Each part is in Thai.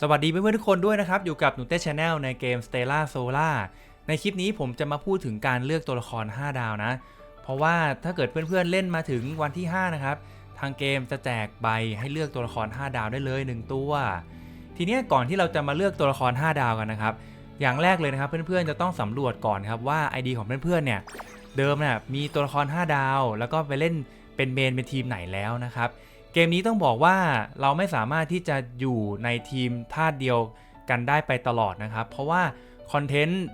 สวัสดีเพื่อนๆทุกคนด้วยนะครับ อยู่กับหนูเต้ชาแนลในเกม Stella Sola ในคลิปนี้ผมจะมาพูดถึงการเลือกตัวละคร 5 ดาวนะ เพราะว่าถ้าเกิดเพื่อนๆเล่นมาถึงวันที่ 5 นะครับ ทางเกมจะแจกใบให้เลือกตัวละคร 5 ดาวได้เลย 1 ตัว ทีนี้ก่อนที่เราจะมาเลือกตัวละคร 5 ดาวกันนะครับ อย่างแรกเลยนะครับ เพื่อนๆจะต้องสำรวจก่อนครับว่า ID ของเพื่อนๆเนี่ยเดิมน่ะมีตัวละคร 5 ดาว แล้วก็ไปเล่นเป็นเมนเป็นทีมไหนแล้วนะครับ เกมนี้ต้องบอกว่าเราไม่สามารถที่จะอยู่ในทีมธาตุเดียวกันได้ไปตลอดนะครับ เพราะว่าคอนเทนต์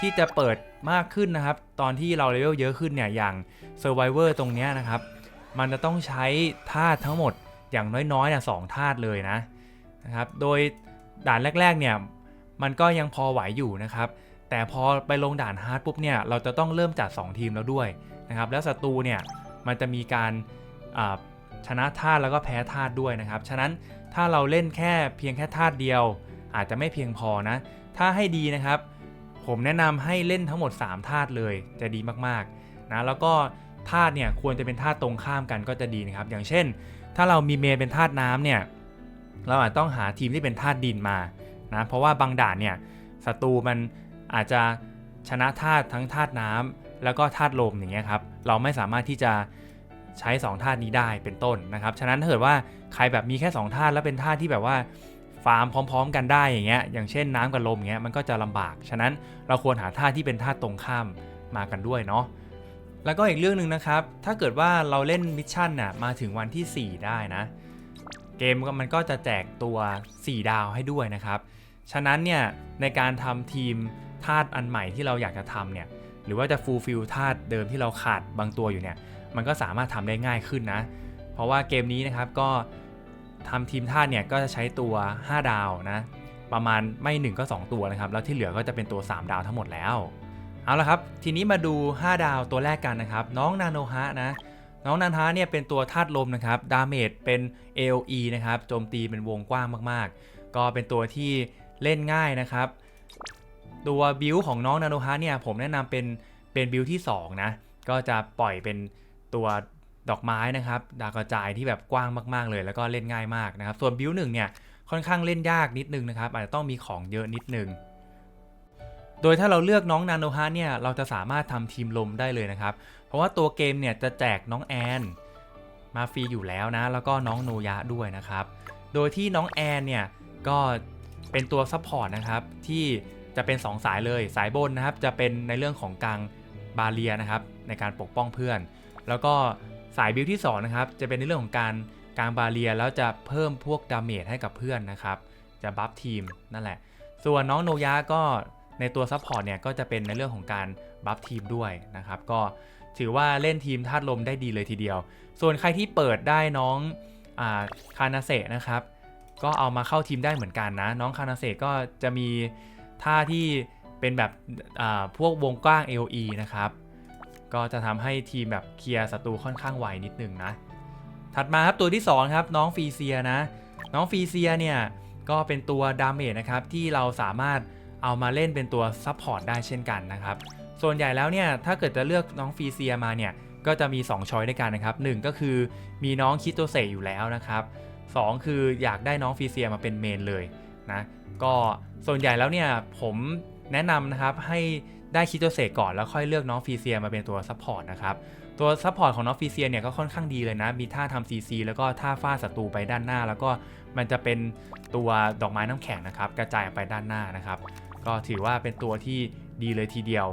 ที่จะเปิดมากขึ้นนะครับ ตอนที่เราเลเวลเยอะขึ้นเนี่ยอย่าง Survivor ตรงเนี้ยนะครับ มันจะต้องใช้ธาตุทั้งหมดอย่างน้อยๆนะสองธาตุเลยนะนะครับ โดยด่านแรกๆเนี่ยมันก็ยังพอไหวอยู่นะครับ แต่พอไปลงด่านฮาร์ดปุ๊บเนี่ยเราจะต้องเริ่มจัด 2 ทีมแล้วด้วยนะครับ แล้วศัตรูเนี่ยมันจะมีการ ชนะธาตุแล้วก็แพ้ธาตุด้วยนะครับ ฉะนั้นถ้าเราเล่นแค่เพียงแค่ธาตุเดียว อาจจะไม่เพียงพอนะ ถ้าให้ดีนะครับ ผมแนะนำให้เล่นทั้งหมด 3ธาตุเลยจะดีมากๆนะแล้วก็ธาตุเนี่ยควรจะเป็นธาตุตรงข้ามกันก็จะดีนะครับ อย่างเช่น ถ้าเรามีเมนเป็นธาตุน้ำเนี่ยเราอาจต้องหาทีมที่เป็นธาตุดินมานะเพราะว่าบางด่านเนี่ยศัตรูมันอาจจะชนะธาตุทั้งธาตุน้ำแล้วก็ธาตุลมอย่างเงี้ยครับเราไม่สามารถที่จะ ใช้ 2 ธาตุนี้ได้เป็นต้นนะครับ ฉะนั้นถ้าเกิดว่าใครแบบมีแค่ 2 ธาตุแล้วเป็นธาตุที่แบบว่าฟาร์มพร้อม ๆ กันได้อย่างเงี้ย อย่างเช่นน้ำกับลมอย่างเงี้ยมันก็จะลำบาก ฉะนั้นเราควรหาธาตุที่เป็นธาตุตรงข้ามมากันด้วยเนาะ แล้วก็อีกเรื่องหนึ่งนะครับ ถ้าเกิดว่าเราเล่นมิชชั่นน่ะมาถึงวันที่ 4 ได้นะ เกมมันก็จะแจกตัว 4 ดาวให้ด้วยนะครับ ฉะนั้นเนี่ยในการทำทีมธาตุอันใหม่ที่เราอยากจะทำเนี่ย หรือว่าจะฟูลฟิลธาตุเดิมที่เราขาดบางตัวอยู่เนี่ย มันก็สามารถทำได้ง่ายขึ้นนะ เพราะว่าเกมนี้นะครับก็ทำทีมธาเนี่ยก็จะใช้ตัว 5 ดาวนะประมาณไม่ 1 ก็ 2 ตัวนะครับ แล้วที่เหลือก็จะเป็นตัว 3 ดาวทั้งหมดแล้ว เอาละครับ ทีนี้มาดู 5 ดาวตัวแรกกันนะครับ น้องนาโนฮะนะ น้องนาโนฮะเนี่ยเป็นตัวธาตุลมนะครับ ดาเมจเป็น AOE นะครับ โจมตีเป็นวงกว้างมากๆ ก็เป็นตัวที่เล่นง่ายนะครับ ตัวบิวของน้องนาโนฮะเนี่ยผมแนะนำเป็นเป็นบิวที่สองนะ ก็จะปล่อยเป็น ตัวดอกไม้นะครับดาวกระจายที่แบบกว้างมาก ๆ เลย แล้วก็เล่นง่ายมากนะครับ ส่วนบิวหนึ่งเนี่ยค่อนข้างเล่นยากนิดนึงนะครับอาจจะต้องมีของเยอะนิดนึง โดยถ้าเราเลือกน้องนาโนฮะเนี่ยเราจะสามารถทำทีมลมได้เลยนะครับ เพราะว่าตัวเกมเนี่ยจะแจกน้องแอนมาฟรีอยู่แล้วนะ แล้วก็น้องโนยะด้วยนะครับ โดยที่น้องแอนเนี่ยก็เป็นตัวซัพพอร์ตนะครับที่จะเป็น 2 สายเลยสายบนนะครับจะเป็นในเรื่องของกลางบาเรียนะครับในการปกป้องเพื่อน แล้วก็สายบิลที่2นะครับจะเป็นในเรื่องของการกลางบาเรียแล้วจะเพิ่มพวกดาเมจให้กับเพื่อนนะครับ จะบัฟทีมนั่นแหละ ส่วนน้องโนยะก็ในตัวซัพพอร์ตเนี่ยก็จะเป็นในเรื่องของการบัฟทีมด้วยนะครับ ก็ถือว่าเล่นทีมธาตุลมได้ดีเลยทีเดียว ส่วนใครที่เปิดได้น้องอาคานาเซนะครับ ก็เอามาเข้าทีมได้เหมือนกันนะ น้องคานาเซก็จะมีท่าที่เป็นแบบพวกวงกว้าง AOE นะครับ ก็จะทำให้ทีมแบบเคลียร์ศัตรูค่อนข้างไวนิดนึงนะ ถัดมาครับตัวที่2ครับน้องฟีเซียนะ น้องฟีเซียเนี่ยก็เป็นตัวดาเมจนะครับที่เราสามารถเอามาเล่นเป็นตัวซัพพอร์ตได้เช่นกันนะครับ ส่วนใหญ่แล้วเนี่ยถ้าเกิดจะเลือกน้องฟีเซียมาเนี่ยก็จะมี 2 ช้อยด้วยกันนะครับหนึ่งก็คือมีน้องคิโตเซอยู่แล้วนะครับ 2 คืออยากได้น้องฟีเซียมาเป็นเมนเลยนะ ก็ส่วนใหญ่แล้วเนี่ยผมแนะนำนะครับให้ ได้คิโตเซก่อนแล้วค่อยเลือกน้องฟีเซียมาเป็นตัวซัพพอร์ตนะครับ ตัวซัพพอร์ตของน้องฟีเซียเนี่ยก็ค่อนข้างดีเลยนะ มีท่าทำซีซีแล้วก็ท่าฟาดศัตรูไปด้านหน้า แล้วก็มันจะเป็นตัวดอกไม้น้ำแข็งนะครับ กระจายไปด้านหน้านะครับ ก็ถือว่าเป็นตัวที่ดีเลยทีเดียว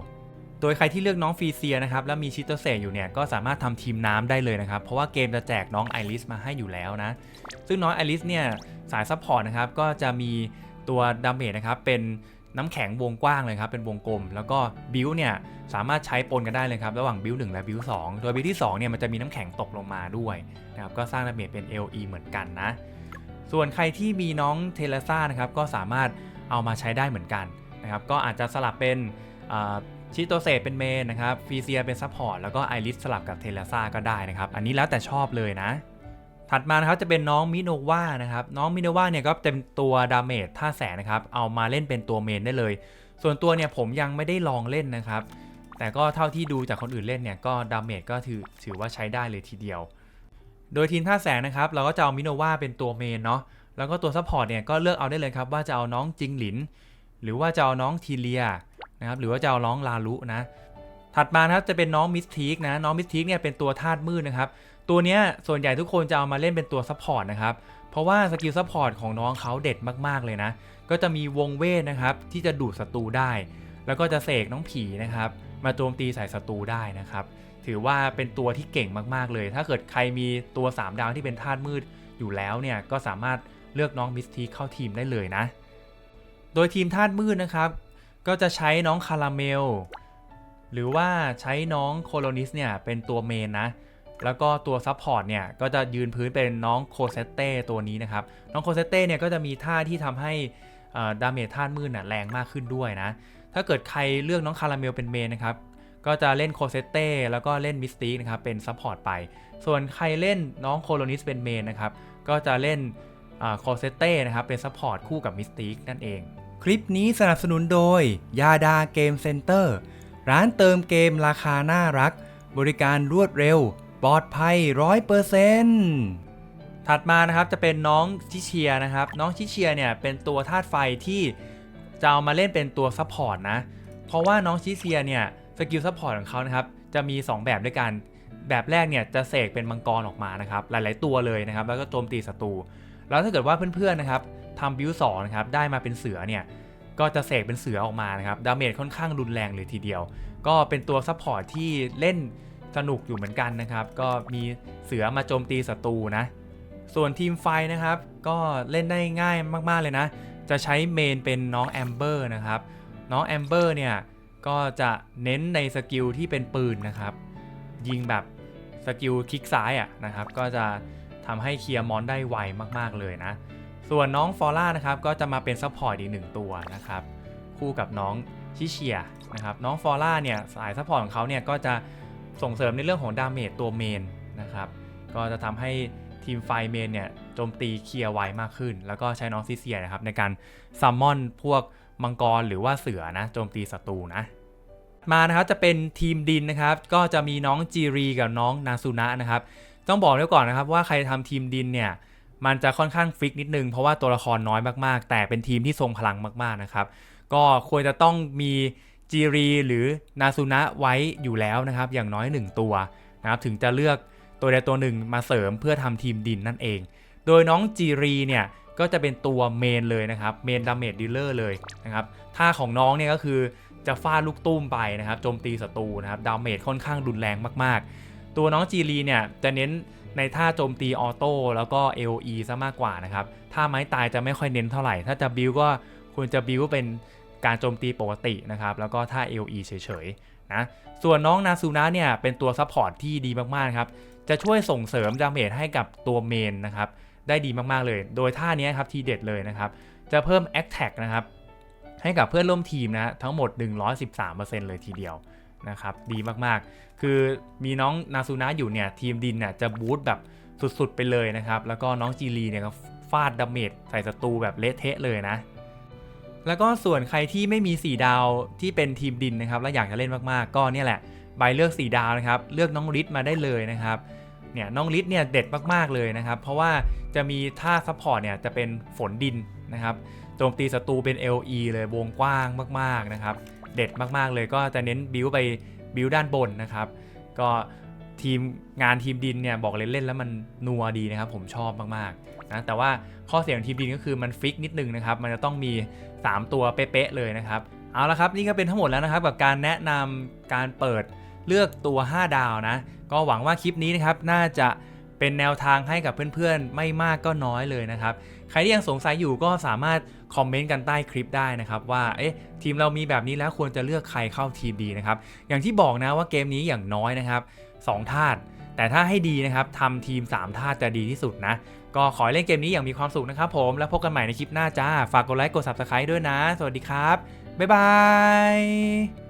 โดยใครที่เลือกน้องฟีเซียนะครับแล้วมีชิโตเซอยู่เนี่ยก็สามารถทำทีมน้ำได้เลยนะครับ เพราะว่าเกมจะแจกน้องไอริสมาให้อยู่แล้วนะ ซึ่งน้องไอริสเนี่ยสายซัพพอร์ตนะครับก็จะมีตัวดาเมจนะครับเป็น น้ำแข็งวงกว้างเลยครับเป็นวงกลม แล้วก็บิวเนี่ยสามารถใช้ปนกันได้เลยครับระหว่างบิว1และบิว2โดยบิวที่2เนี่ยมันจะมีน้ำแข็งตกลงมาด้วยนะครับก็สร้างดาเมจเป็น LE เหมือนกันนะ ส่วนใครที่มีน้องเทเลซ่านะครับก็สามารถเอามาใช้ได้เหมือนกันนะครับก็อาจจะสลับเป็นชิโตเซเป็นเมนนะครับฟีเซียเป็นซัพพอร์ตแล้วก็ไอริสสลับกับเทเลซ่าก็ได้นะครับอันนี้แล้วแต่ชอบเลยนะ ถัดมานะครับจะเป็นน้องมิโนวานะครับ น้องมิโนวาเนี่ยก็เต็มตัวดาเมจท่าแสนนะครับ เอามาเล่นเป็นตัวเมนได้เลย ส่วนตัวเนี่ยผมยังไม่ได้ลองเล่นนะครับ แต่ก็เท่าที่ดูจากคนอื่นเล่นเนี่ยก็ดาเมจก็ถือถือว่าใช้ได้เลยทีเดียว โดยทีมท่าแสงนะครับ เราก็จะเอามิโนวาเป็นตัวเมนเนาะแล้วก็ตัวซัพพอร์ตเนี่ยก็เลือกเอาได้เลยครับว่าจะเอาน้องจิงหลิน หรือว่าจะเอาน้องทีเลียนะครับหรือว่าจะเอาน้องลาลุนะถัดมานะครับจะเป็นน้องมิสทีกนะน้องมิสทีกเนี่ยเป็นตัวธาตุมืดนะครับ ตัวเนี้ยส่วนใหญ่ทุกคนจะเอามาเล่นเป็นตัวซัพพอร์ตนะครับ เพราะว่าสกิลซัพพอร์ตของน้องเขาเด็ดมากๆเลยนะ ก็จะมีวงเวทนะครับ ที่จะดูดศัตรูได้ แล้วก็จะเสกน้องผีนะครับ มาโจมตีใส่ศัตรูได้นะครับ ถือว่าเป็นตัวที่เก่งมากๆเลย ถ้าเกิดใครมีตัว 3 ดาวที่เป็นธาตุมืดอยู่แล้วเนี่ยก็สามารถเลือกน้องมิสทีเข้าทีมได้เลยนะ โดยทีมธาตุมืดนะครับ ก็จะใช้น้องคาราเมล หรือว่าใช้น้องโคโลนิสเนี่ยเป็นตัวเมนนะ แล้วก็ตัวซับพอร์ตเนี่ยก็จะยืนพื้นเป็นน้องโคเซเต้ตัวนี้นะครับ น้องโคเซเต้เนี่ยก็จะมีท่าที่ทำให้ดาเมจธาตุมืดน่ะแรงมากขึ้นด้วยนะ ถ้าเกิดใครเลือกน้องคาราเมลเป็นเมนนะครับ ก็จะเล่นโคเซเต้แล้วก็เล่นมิสติกนะครับเป็นซัพพอร์ตไป ส่วนใครเล่นน้องโคโลนิสเป็นเมนนะครับ ก็จะเล่นโคเซเต้นะครับเป็นซัพพอร์ตคู่กับมิสติกนั่นเอง คลิปนี้สนับสนุนโดยยาดาเกมเซ็นเตอร์ร้านเติมเกมราคาน่ารัก บริการรวดเร็ว ปลอดภัย100%ถัดมานะครับจะเป็นน้องชิเชียนะครับ น้องชิเชียเนี่ยเป็นตัวธาตุไฟที่จะเอามาเล่นเป็นตัวซัพพอร์ตนะ เพราะว่าน้องชิเชียเนี่ยสกิลซัพพอร์ตของเขานะครับจะมี 2 แบบด้วยกัน แบบแรกเนี่ยจะเสกเป็นมังกรออกมานะครับหลาย ๆ ตัวเลยนะครับแล้วก็โจมตีศัตรู แล้วถ้าเกิดว่าเพื่อนๆนะครับทำบิวสองนะครับได้มาเป็นเสือเนี่ยก็จะเสกเป็นเสือออกมานะครับดาเมจค่อนข้างรุนแรงเลยทีเดียว ก็เป็นตัวซัพพอร์ตที่เล่น สนุกอยู่เหมือนกันนะครับ ก็มีเสือมาโจมตีศัตรูนะ ส่วนทีมไฟนะครับ ก็เล่นได้ง่ายมากๆเลยนะ จะใช้เมนเป็นน้องแอมเบอร์นะครับ น้องแอมเบอร์เนี่ย ก็จะเน้นในสกิลที่เป็นปืนนะครับ ยิงแบบสกิลคลิกซ้ายอะนะครับ ก็จะทำให้เคลียร์มอนได้ไวมากๆเลยนะ ส่วนน้องฟอร่านะครับ ก็จะมาเป็นซัพพอร์ตอีกหนึ่งตัวนะครับ คู่กับน้องชิเชียนะครับ น้องฟอร่าเนี่ยสายซัพพอร์ตของเขาเนี่ยก็จะ ส่งเสริมในเรื่องของดาเมจตัวเมนนะครับ ก็จะทำให้ทีมไฟเมนเนี่ยโจมตีเคลียร์ไวมากขึ้น แล้วก็ใช้น้องซิเซียนะครับในการซัมมอนพวกมังกรหรือว่าเสือนะโจมตีศัตรูนะมานะครับจะเป็นทีมดินนะครับ ก็จะมีน้องจีรีกับน้องนาซูนะนะครับ ต้องบอกไว้ก่อนนะครับว่าใครทำทีมดินเนี่ยมันจะค่อนข้างฟิกนิดนึง เพราะว่าตัวละครน้อยมากๆ แต่เป็นทีมที่ทรงพลังมากๆนะครับ ก็ควรจะต้องมี จีรีหรือนาซูนะไว้อยู่แล้วนะครับ อย่างน้อย 1 ตัวนะครับถึงจะเลือกตัวใดตัวหนึ่งมาเสริมเพื่อทำทีมดินนั่นเอง โดยน้องจีรีเนี่ยก็จะเป็นตัวเมนเลยนะครับเมนดาเมจดีลเลอร์เลยนะครับท่าของน้องเนี่ยก็คือจะฟาดลูกตุ้มไปนะครับโจมตีศัตรูนะครับดาเมจค่อนข้างรุนแรงมากๆ ตัวน้องจีรีเนี่ยจะเน้นในท่าโจมตีออโต้แล้วก็ AOE ซะมากกว่านะครับท่าไม้ตายจะไม่ค่อยเน้นเท่าไหร่ ถ้าจะบิวก็ควรจะบิวเป็น การโจมตีปกตินะครับแล้วก็ท่า AOE เฉยๆนะส่วนน้องนาซูนะเนี่ยเป็นตัวซัพพอร์ตที่ดีมากๆครับจะช่วยส่งเสริมดาเมจให้กับตัวเมนนะครับได้ดีมากๆเลย โดยท่านี้ครับทีเด็ดเลยนะครับจะเพิ่ม a t t a c นะครับให้กับเพื่อนร่วมทีมนะทั้งหมด 113%เลยทีเดียวนะครับดีมากๆ คือมีน้องนาซูนะอยู่เนี่ยทีมดินเนี่ยจะบูสต์แบบสุดๆไปเลยนะครับแล้วก็น้องจีรีเนี่ยก็ฟาดดาเมจใส่ศัตรูแบบเละเทะเลยนะ แล้วก็ส่วนใครที่ไม่มี 4 ดาวที่เป็นทีมดินนะครับแล้วอยากจะเล่นมากๆ ก็เนี่ยแหละใบเลือก 4 ดาวนะครับเลือกน้องลิศมาได้เลยนะครับเนี่ยน้องลิศเนี่ยเด็ดมากๆเลยนะครับ เพราะว่าจะมีท่าซัพพอร์ตเนี่ยจะเป็นฝนดินนะครับโจมตีศัตรูเป็น LE เลยวงกว้างมากๆนะครับ เด็ดมากๆเลยก็จะเน้นบิวไปบิวด้านบนนะครับ ก็ ทีมงานทีมดินเนี่ยบอกเลยเล่นแล้วมันนัวดีนะครับผมชอบมากๆนะแต่ว่าข้อเสียของทีมดินก็คือมันฟิกนิดนึงนะครับมันจะต้องมี 3 ตัวเป๊ะๆเลยนะครับเอาละครับนี่ก็เป็นทั้งหมดแล้วนะครับกับการแนะนำการเปิดเลือกตัว 5 ดาวนะ ก็หวังว่าคลิปนี้นะครับน่าจะเป็นแนวทางให้กับเพื่อนๆ ไม่มากก็น้อยเลยนะครับ ใครที่ยังสงสัยอยู่ก็สามารถคอมเมนต์กันใต้คลิปได้นะครับ ว่าเอ๊ะทีมเรามีแบบนี้แล้วควรจะเลือกใครเข้าทีมดีนะครับ อย่างที่บอกนะว่าเกมนี้อย่างน้อยนะครับ 2 ธาตุแต่ถ้าให้ดีนะครับทำทีม 3 ธาตุจะดีที่สุดนะ ก็ขอเล่นเกมนี้อย่างมีความสุขนะครับผมแล้วพบกันใหม่ในคลิปหน้าจ้า ฝากกดไลค์กด subscribe ด้วยนะ สวัสดีครับ บ๊ายบาย